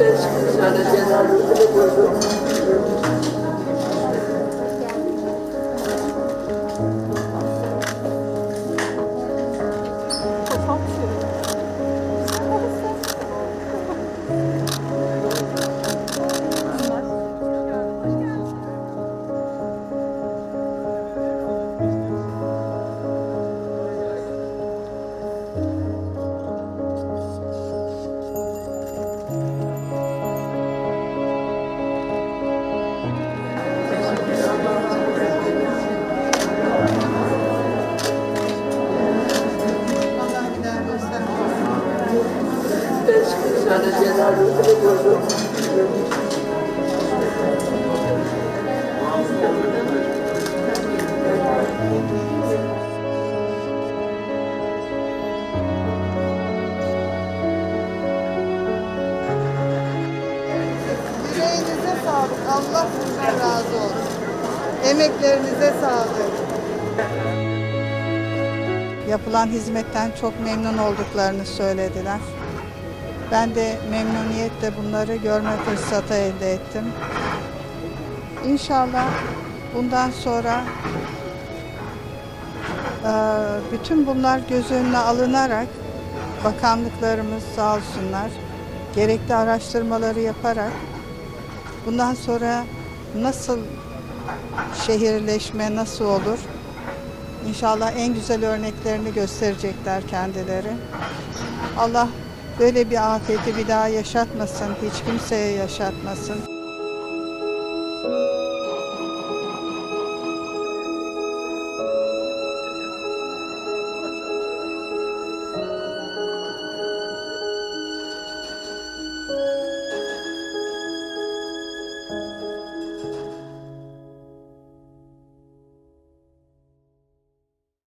Beş cenazesini buldum. Sağlık. Allah sizden razı olsun. Emeklerinize sağlık. Yapılan hizmetten çok memnun olduklarını söylediler. Ben de memnuniyetle bunları görme fırsatı elde ettim. İnşallah bundan sonra eee, bütün bunlar göz önüne alınarak bakanlıklarımız sağ olsunlar gerekli araştırmaları yaparak bundan sonra nasıl şehirleşme nasıl olur? İnşallah en güzel örneklerini gösterecekler kendileri. Allah böyle bir afeti bir daha yaşatmasın, hiç kimseye yaşatmasın.